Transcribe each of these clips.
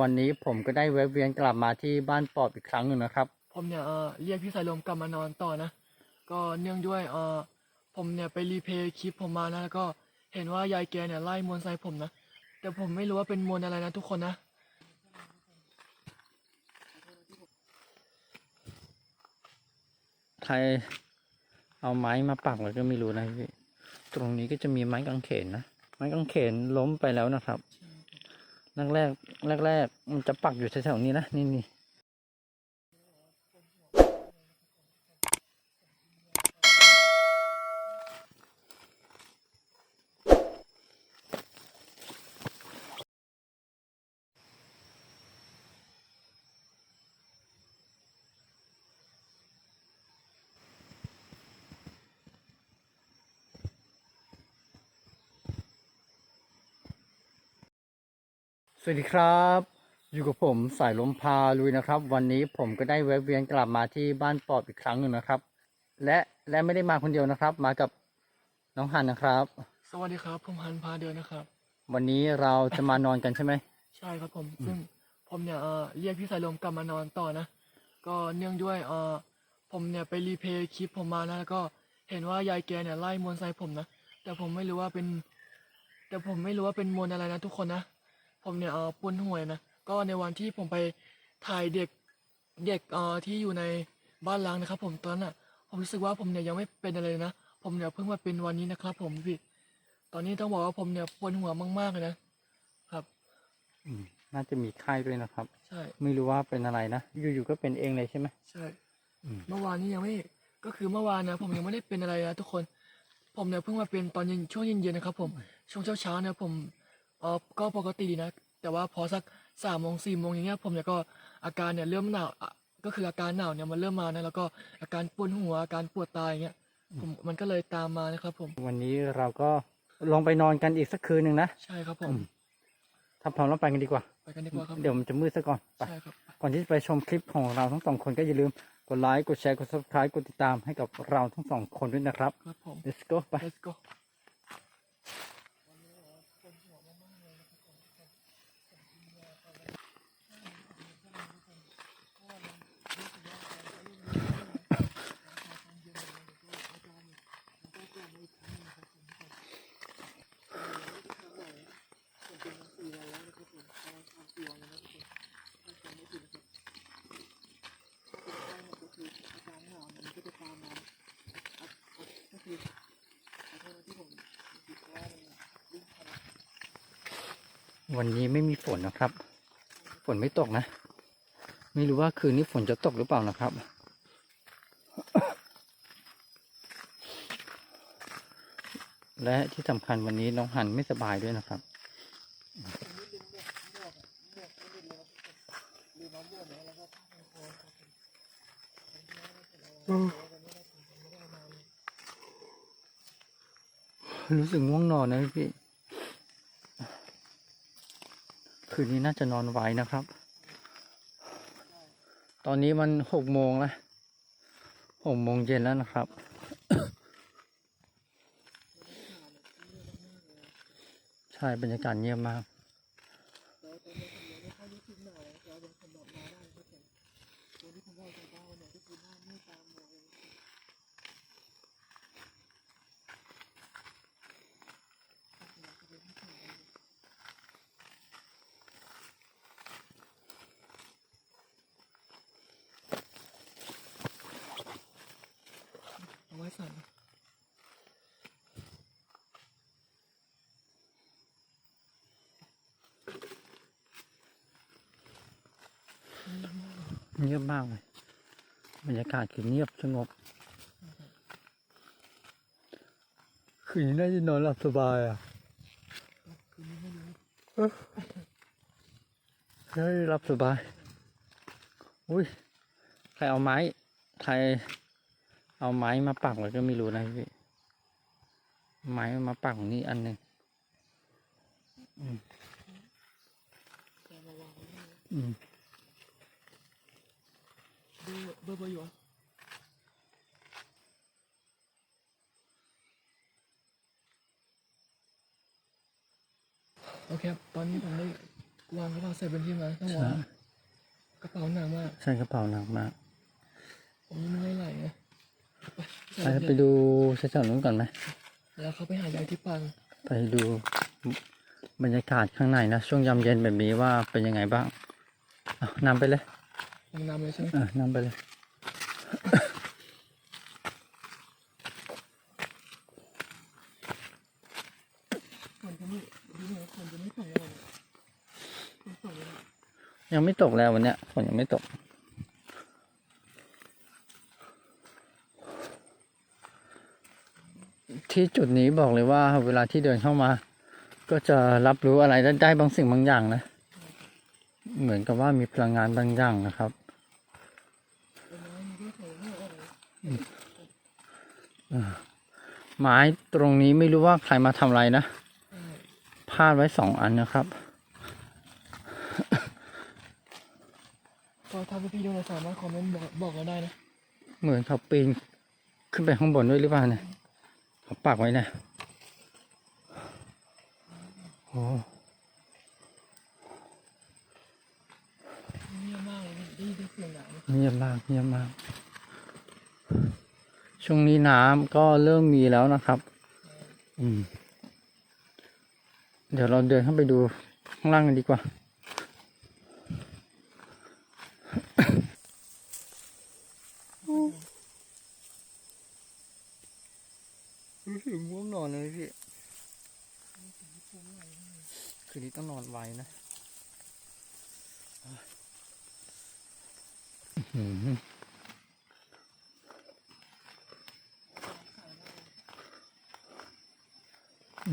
วันนี้ผมก็ได้แวะเวียนกลับมาที่บ้านปอบอีกครั้งหนึ่งนะครับ ผมเนี่ยเออเรียกพี่สายลมกลับมานอนต่อนะ ก็เนื่องด้วยเออผมเนี่ยไปรีเพลย์คลิปผมมานะแล้วก็เห็นว่ายายแกเนี่ยไล่มนต์ใส่ผมนะ แต่ผมไม่รู้ว่าเป็นมนต์อะไรนะทุกคนนะ ใครเอาไม้มาปักไว้ก็ไม่รู้นะพี่ ตรงนี้ก็จะมีไม้กางเขนนะ ไม้กางเขนล้มไปแล้วนะครับ แรกแรกแรกแรกมันจะปักอยู่แถวๆนี้นะนี่นี่ สวัสดีครับ อยู่กับผมสายลมพาลุยนะครับ วันนี้ผมก็ได้แวะเวียนกลับมาที่บ้านปอบอีกครั้งหนึ่งนะครับ และและไม่ได้มาคนเดียวนะครับ มากับน้องฮันนะครับ สวัสดีครับผมฮันพาเดินนะครับ วันนี้เราจะมานอนกันใช่ไหมใช่ครับผม ซึ่งผมเนี่ยเออเรียกพี่สายลมกลับมานอนต่อนะ ก็เนื่องด้วยเออผมเนี่ยไปรีเพลย์คลิปผมมานะแล้วก็เห็นว่ายายแกเนี่ยไล่มนต์ใส่ผมนะแต่ผมไม่รู้ว่าเป็น แต่ผมไม่รู้ว่าเป็นมนต์อะไรนะทุกคนนะ ผมเนี่ยเออปวนหวยนะก็ในวันที่ผมไปถ่ายเด็กเด็กเอ่อที่อยู่ในบ้านล้างนะครับ ผมตอนนั้นอะ ผมรู้สึกว่าผมเนี่ยยังไม่เป็นอะไรเลยนะผมเนี่ยเพิ่งมาเป็นวันนี้นะครับ ผมพี่ตอนนี้ต้องบอกว่าผมเนี่ยปวดหัวมากๆเลยนะครับ อืมน่าจะมีไข้ด้วยนะครับ ใช่ ไม่รู้ว่าเป็นอะไรนะ อยู่ๆก็เป็นเองเลยใช่ไหมใช่ อืมเมื่อวานนี้ยังไม่ก็คือเมื่อวานนะผมยังไม่ได้เป็นอะไรนะทุกคน ผมเนี่ยเพิ่งมาเป็นตอนเย็นช่วงเย็นๆนะครับ ผมช่วงเช้าๆเนี่ยผมเออก็ปกติดีนะ แต่ว่าพอสักสามโมงสี่โมงอย่างเงี้ยผมเนี่ยก็อาการเนี่ยเริ่มหนาวอะก็คืออาการหนาวเนี่ยมันเริ่มมานะแล้วก็อาการปวดหัวอาการปวดตาอย่างเงี้ยผมมันก็เลยตามมานะครับ ผมวันนี้เราก็ลงไปนอนกันอีกสักคืนหนึ่งนะใช่ครับผมอืมถ้าพร้อมแล้วไปกันดีกว่า ไปกันดีกว่าครับเดี๋ยวมันจะมืดซะก่อนไปใช่ครับก่อนที่จะไปชมคลิปของเราทั้งสองคนก็อย่าลืมกดไลค์กดแชร์กด subscribe กดติดตามให้กับเราทั้งสองคนด้วยนะครับ ครับผม let's go ไป let's go วันนี้ไม่มีฝนนะครับ ฝนไม่ตกนะ ไม่รู้ว่าคืนนี้ฝนจะตกหรือเปล่านะครับ และที่สำคัญวันนี้น้องหันไม่สบายด้วยนะครับ รู้สึกง่วงนอนนะพี่ คืนนี้น่าจะนอนไหวนะครับ ตอนนี้มันหกโมงแล้วหกโมงเย็นแล้วนะครับ ใช่บรรยากาศเงียบมาก เอาไว้สั่น เงียบมากเลยบรรยากาศคือเงียบสงบ คืนนี้น่าจะนอนหลับสบายอะเฮ้ยหลับสบาย อุ้ย ใครเอาไม้ ใครเอาไม้มาปักไว้ก็ไม่รู้นะพี่ ไม้มาปักนี่อันหนึ่งอืม แต่มาวางไว้นี่ อืม เบอร์เบอร์เบอร์อยู่อะโอเคครับตอนนี้ผมได้วางกระเป๋าใส่บนที่มาต้องใช่วางกระเป๋าหนักมาก ใช่กระเป๋าหนักมากผมยังไม่ไหลนะไปไปไปดูแถวๆนู้นก่อนไหมแล้วเขาไปหายายที่ปังไปดูบรรยากาศข้างในนะ ช่วงยามเย็นแบบนี้ว่าเป็นยังไงบ้างอะนำไปเลยลงน้ำเลยใช่ไหมเออนำไปเลย ฝนจะไม่ดูเหมือนฝนจะไม่ตกเลยฝนตกเลย ยังไม่ตกแล้ววันเนี้ยฝนยังไม่ตก ที่จุดนี้บอกเลยว่า เวลาที่เดินเข้ามา ก็จะรับรู้อะไรได้ได้บางสิ่งบางอย่างนะ เหมือนกับว่ามีพลังงานบางอย่างนะครับไม้ตรงนี้ไม่รู้ว่าใครมาทำอะไรนะพาดไว้สองอันนะครับ ก็ถ้าพี่ๆดูในสามารถคอมเมนต์ บอกบอกเราได้นะ เหมือนเขาปีนขึ้นไปข้างบนด้วยหรือเปล่าเนี่ยเขาปักไว้เนี่ยโอ้เงียบมากเลยได้ยินเสียงหนาวเงียบมากเงียบมาก ช่วงนี้น้ำก็เริ่มมีแล้วนะครับ อืม เดี๋ยวเราเดินเข้าไปดูข้างล่างกันดีกว่า รู้สึกง่วงนอนเลยพี่คืนนี้ต้องนอนไวนะอื้อหือ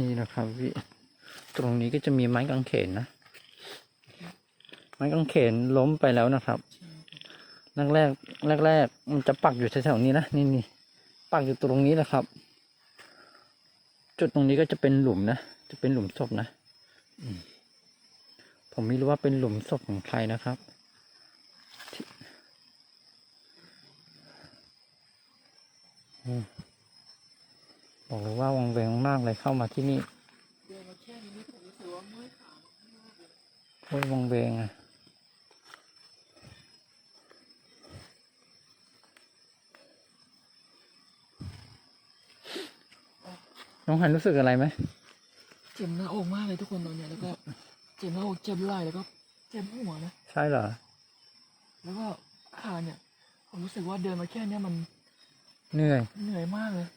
นี่นะครับพี่ตรงนี้ก็จะมีไม้กางเขนนะ ไม้กางเขนล้มไปแล้วนะครับแรกแรกแรกแรกมันจะปักอยู่แถวๆนี้นะนี่นี่ปักอยู่ตรงนี้แหละครับ จุดตรงนี้ก็จะเป็นหลุมนะ จะเป็นหลุมศพนะ อืม ผมไม่รู้ว่าเป็นหลุมศพของใครนะครับ บอกเลยว่าวังเวงมากเลยเข้ามาที่นี่โคตรวงเวงอะน้องหันรู้สึกอะไรไหมเจ็บหน้าอกมากเลยทุกคนตอนเนี้ยแล้วก็ เจ็บหน้าอกเจ็บไหล่แล้วก็เจ็บหัวนะ ใช่เหรอ แล้วก็ขาเนี่ย ผมรู้สึกว่าเดินมาแค่เนี้ยมันเหนื่อย เหนื่อยมากเลย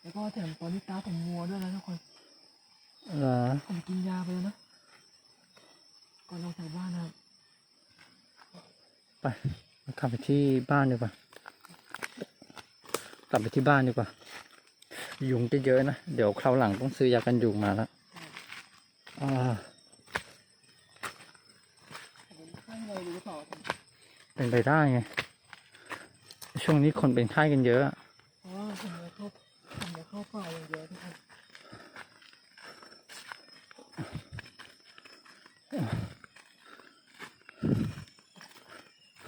แล้วก็แถมตอนนี้ตาผมมัวด้วยนะทุกคน เหรอ ผมกินยาไปแล้วนะ ก่อนลงจากบ้านนะครับ ไปเรากลับไปที่บ้านดีกว่ากลับไปที่บ้านดีกว่า ยุงจะเยอะนะ เดี๋ยวคราวหลังต้องซื้อยากันยุงมาแล้ว อ่า เป็นไปได้ไง ช่วงนี้คนเป็นไข้กันเยอะอะ เพราะว่าผมจะเข้าผมจะเข้าป่าอย่างเดียวทุกคน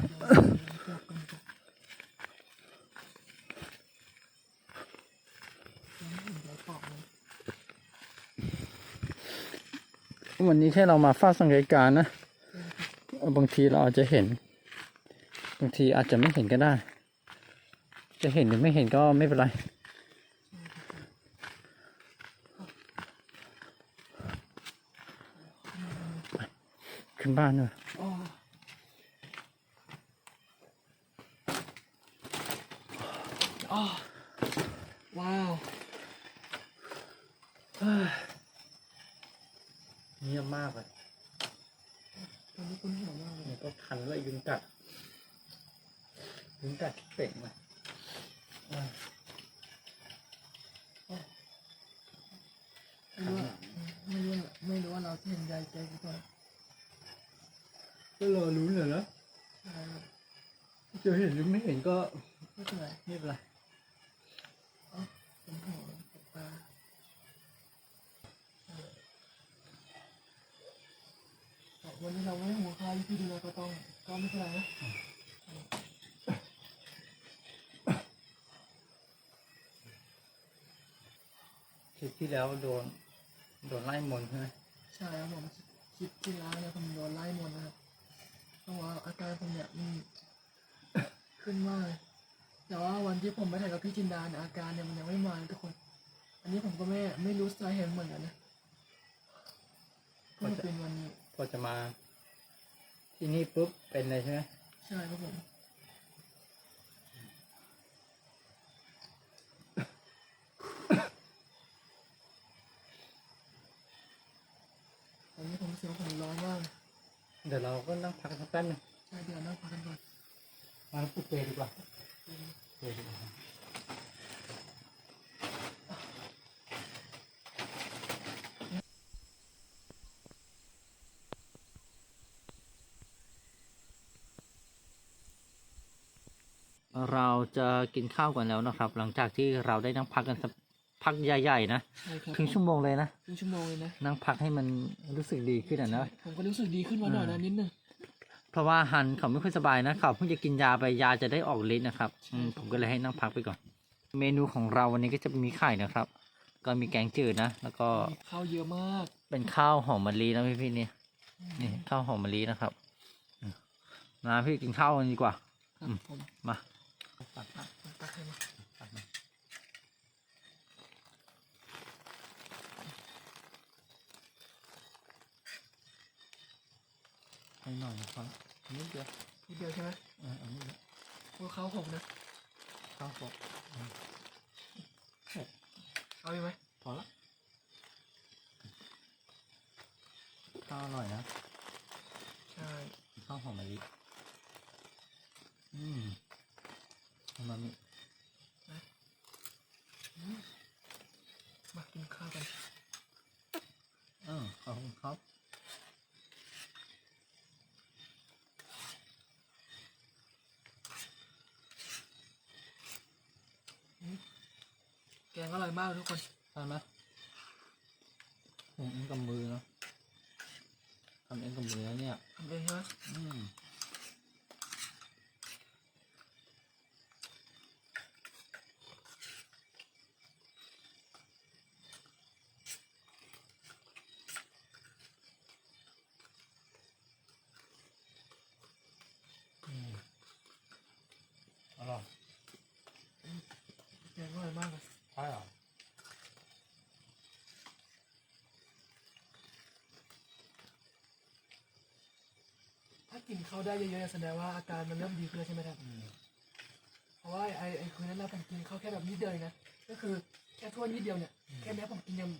เดี๋ยวกันจ้ะยังไม่เห็นใบตอบเลย วันนี้แค่เรามาเฝ้าสังเกตการนะบางทีเราอาจจะเห็น บางทีอาจจะไม่เห็นก็ได้ จะเห็นหรือไม่เห็นก็ไม่เป็นไรขึ้นบ้านเลย อ๋ออ๋อว้าว เงียบมากเลย ตอนนี้คุณหัวมากเลย มันก็คันเลยยุงกัด ยุงกัดเป่งเลยอ่า ไม่รู้ว่าไม่รู้ไม่รู้ว่าเราจะเห็นยายแกกี่ตัว ก็รอรู้นเหรอนะ ใช่ครับ จะเห็นหรือไม่เห็นก็ไม่เป็นไรไม่เป็นไรผมหัวผมตาวันนี้เราไม่หัวข้าวที่ดีเราก็ต้องก็ไม่เป็นไรนะคลิปที่แล้วโดน โดนไล่มนต์ใช่ไหมใช่ครับผมลิปที่แล้วเนี่ยผมโดนไล่มนต์นะครับเพราะว่าอาการผมเนี่ยมัน ขึ้นมากเลยแต่ว่าวันที่ผมไปถ่ายกับพี่จินดาเนี่ยอาการเนี่ยมันยังไม่มาเลยทุกคน อันนี้ผมก็ไม่ไม่รู้สาเหตุเหมือนกันนะเพิ่งเป็นวันนี้พอจะมา ที่นี่ปุ๊บเป็นเลยใช่ไหมใช่ครับผมตอนนี้ผมรู้สึกว่าผมร้อนมากเลยเดี๋ยวเราก็นั่งพักสักแป๊บหนึงใช่เดี๋ยวนั่งพักกันก่อน มาปุ๊บเปรย์ดีกว่าเปรย์ดีกว่าเราจะกินข้าวก่อนแล้วนะครับ หลังจากที่เราได้นั่งพักกันสักพักใหญ่ๆนะใช่ครับครึ่งชั่วโมงเลยนะครึ่งชั่วโมงเลยนะนั่งพักให้มันรู้สึกดีขึ้นอะนะผมก็รู้สึกดีขึ้นมาหน่อยนะนิดนึง เพราะว่าฮันเขาไม่ค่อยสบายนะเขาเพิ่งจะกินยาไปยาจะได้ออกฤทธิ์นะครับใช่อืมผมก็เลยให้นั่งพักไปก่อน เมนูของเราวันนี้ก็จะมีไข่นะครับ ก็มีแกงจืดนะ แล้วก็มีข้าวเยอะมากเป็นข้าวหอมมะลินะพี่พี่ๆนี่นี่ข้าวหอมมะลินะครับอืมมาพี่กินข้าวกันดีกว่า ครับผมมา ตักตักตักให้มา ห้หน่อยนะครับนิดเดียวนิดเดียวใช่ไหมเออเอานิดเดียวพวกข้าวหกนะข้าวพอเอาอยู่ไหมพอละข้าวอร่อยนะใช่ข้าวหอมมะลิอืมเอามามิ มากินข้าวกัน เออขอบคุณครับ แกงอากทุกคนทานไหมผมเองกับมือเนาะทำเองกับมือแล้วเนี่ย ทำเองใช่ไหม อืม อืมอร่อย แกงอร่อยมากเลย ใช่เหรอ ถ้า กินข้าวได้เยอะๆแสดงว่าอาการมันเริ่มดีขึ้นแล้วใช่ไหมครับเพราะว่าไอ้ไอ้คืนนั้นนะผมกินข้าวแค่แบบนิดเดียวเองนะก็คือแค่ถ้วยนิดเดียวเนี่ยแค่เนี้ยผมกินยัง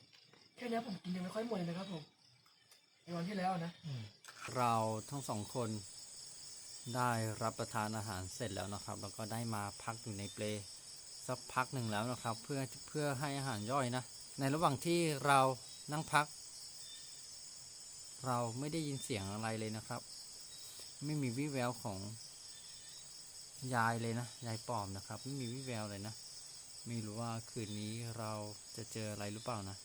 แค่เนี้ยผมกินยังไม่ค่อยหมดเลยนะครับผมในวันที่แล้วนะเราทั้งสองคนได้รับประทานอาหารเสร็จแล้วนะครับ แล้วก็ได้มาพักอยู่ในเปลสักพักหนึ่งแล้วนะครับ เพื่อเพื่อให้อาหารย่อยนะ ในระหว่างที่เรานั่งพัก เราไม่ได้ยินเสียงอะไรเลยนะครับ ไม่มีวิแววของยายเลยนะ ยายปอมนะครับ ไม่มีวิแววเลยนะ ไม่รู้ว่าคืนนี้เราจะเจออะไรหรือเปล่านะ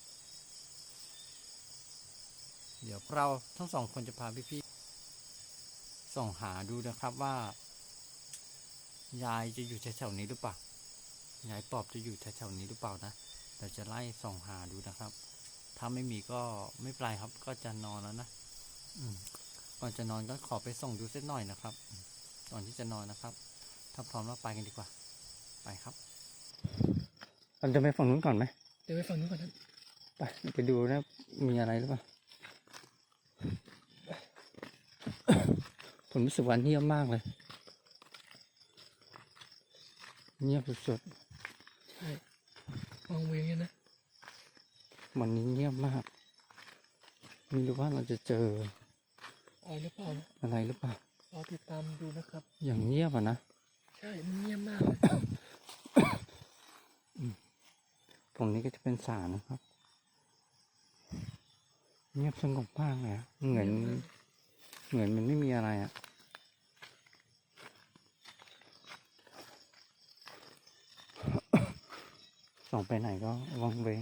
เดี๋ยวเราทั้งสองคนจะพาพี่ๆส่องหาดูนะครับว่า ยายจะอยู่แถวๆนี้หรือเปล่า ยายปอบจะอยู่แถวๆนี้หรือเปล่านะ เราจะไล่ส่องหาดูนะครับ ถ้าไม่มีก็ไม่เป็นไรครับ ก็จะนอนแล้วนะ อืม ก่อนจะนอนก็ขอไปส่องดูสักหน่อยนะครับอืมก่อนที่จะนอนนะครับ ถ้าพร้อมแล้วไปกันดีกว่า ไปครับเราจะไปฝั่งนู้นก่อนไหมเดี๋ยวไปฝั่งนู้นก่อนนะไปไปดูนะมีอะไรหรือเปล่าผมรู้สึกว่าเงียบมากเลย เงียบสุดใช่วางเวงเนี่ยนะๆวันนี้เงียบมาก ไม่รู้ว่าเราจะเจอ อะไรหรือเปล่านะอะไรหรือเปล่ารอติดตามดูนะครับ อย่างเงียบอะนะ ใช่มันเงียบมากเลยตรงนี้ก็จะเป็นศาลนะครับ เงียบสงบมากเลยอะเหมือนเหมือนมันไม่มีอะไรอะส่องไปไหนก็วังเวง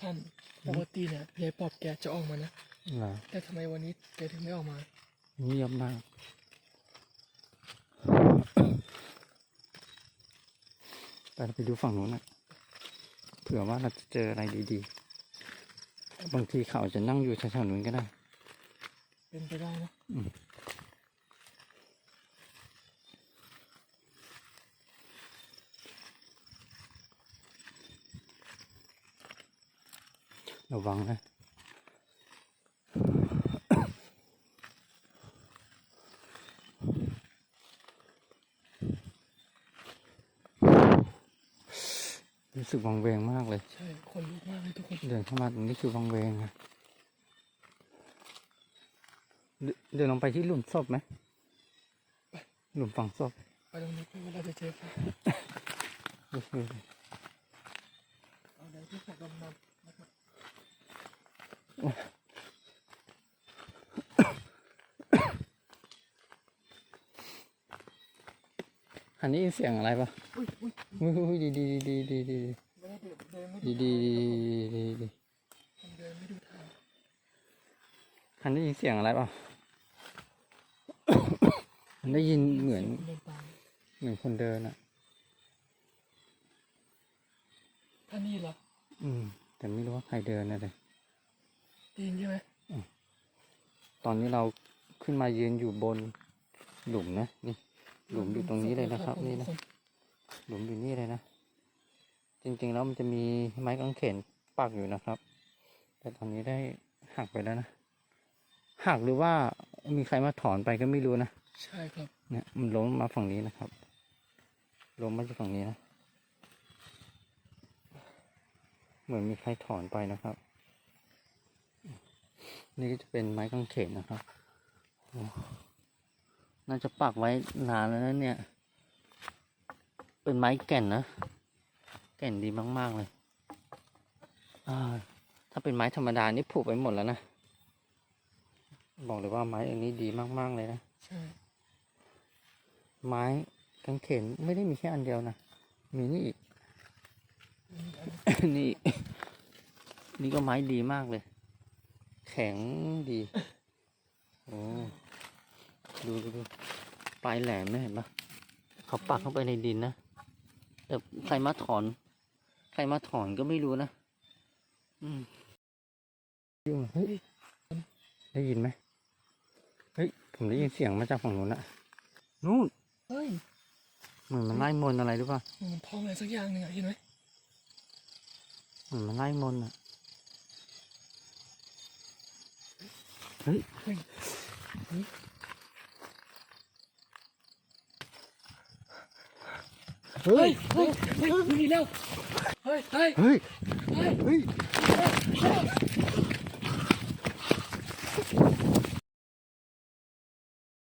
ท่านปกติเนี่ยยายปอบแกจะออกมานะเหรอ แต่ทำไมวันนี้แกถึงไม่ออกมาเงียบมากไปเราไปดูฝั่งนู้นนะเผื่อว่าเราจะเจออะไรดีบางทีเขาอาจจะนั่งอยู่แถวๆนู้นก็ได้ เป็นไปได้นะระวังนะ สึกวังเวงมากเลย ใช่คนลุกมากเลยทุกคน เดินเข้ามาตรงนี้คือวังเวงอะเดินเดินลงไปที่หลุมศพไหม หลุมฝังศพ ไปตรงนี้เพื่อเวลาจะเจอครับโอเคเอาเดี๋ยวพี่ขอกำนันนะครับ อันนี้เสียงอะไรปะอุ้ยอุ้ยอุ้ยอุ้ยดีดีดีดีดีไม่ได้เดินเดินไม่ดีดูดีดีดีดีทางเดินไม่ดูทางอันได้ยินเสียงอะไรปะมันได้ยินเหมือนเดินตามเหมือนคนเดินอะท่านี่เหรอ อืม แต่ไม่รู้ว่าใครเดินนะเลยดีนใช่ไหมตอนนี้เราขึ้นมายืนอยู่บนหลุมนะนี่ หลุมอยู่ตรงนี้เลยนะครับ นี่นะหลุมอยู่นี่เลยนะ จริงๆแล้วมันจะมีไม้กางเขนปักอยู่นะครับ แต่ตอนนี้ได้หักไปแล้วนะหักหรือว่ามีใครมาถอนไปก็ไม่รู้นะใช่ครับเนี่ยมันล้มมาฝั่งนี้นะครับล้มมาจากฝั่งนี้นะเหมือนมีใครถอนไปนะครับ นี่ก็จะเป็นไม้กางเขนนะครับโอ้ น่าจะปักไว้นานแล้วนะเนี่ย เป็นไม้แก่นนะ แก่นดีมากๆเลยอ่าถ้าเป็นไม้ธรรมดานี่ผุไปหมดแล้วนะ บอกเลยว่าไม้อันนี้ดีมากๆเลยนะ ใช่ ไม้กางเขนไม่ได้มีแค่อันเดียวนะ มีนี่อีก นี่อีกนี่ก็ไม้ดีมากเลย แข็งดี โอ้ ดูดูดูปลายแหลมนะเห็นปะเขาปักเข้าไปในดินนะ แต่ใครมาถอน ใครมาถอนก็ไม่รู้นะ อืมยุ่งเฮ้ยได้ยินไหมเฮ้ย ผมได้ยินเสียงมาจากฝั่งนู้นอะนู่น เฮ้ย เหมือนมันไล่มนต์อะไรหรือเปล่ามันท่องอะไรสักอย่างหนึ่งอะเห็นไหมเหมือนมันไล่มนต์อะเฮ้ย ฮ้ยเฮ้ยเฮ้ยเฮ้ยมีแล้วเฮ้ยเฮ้ยเฮ้ยเฮ้ยเฮ้ยเฮ้ย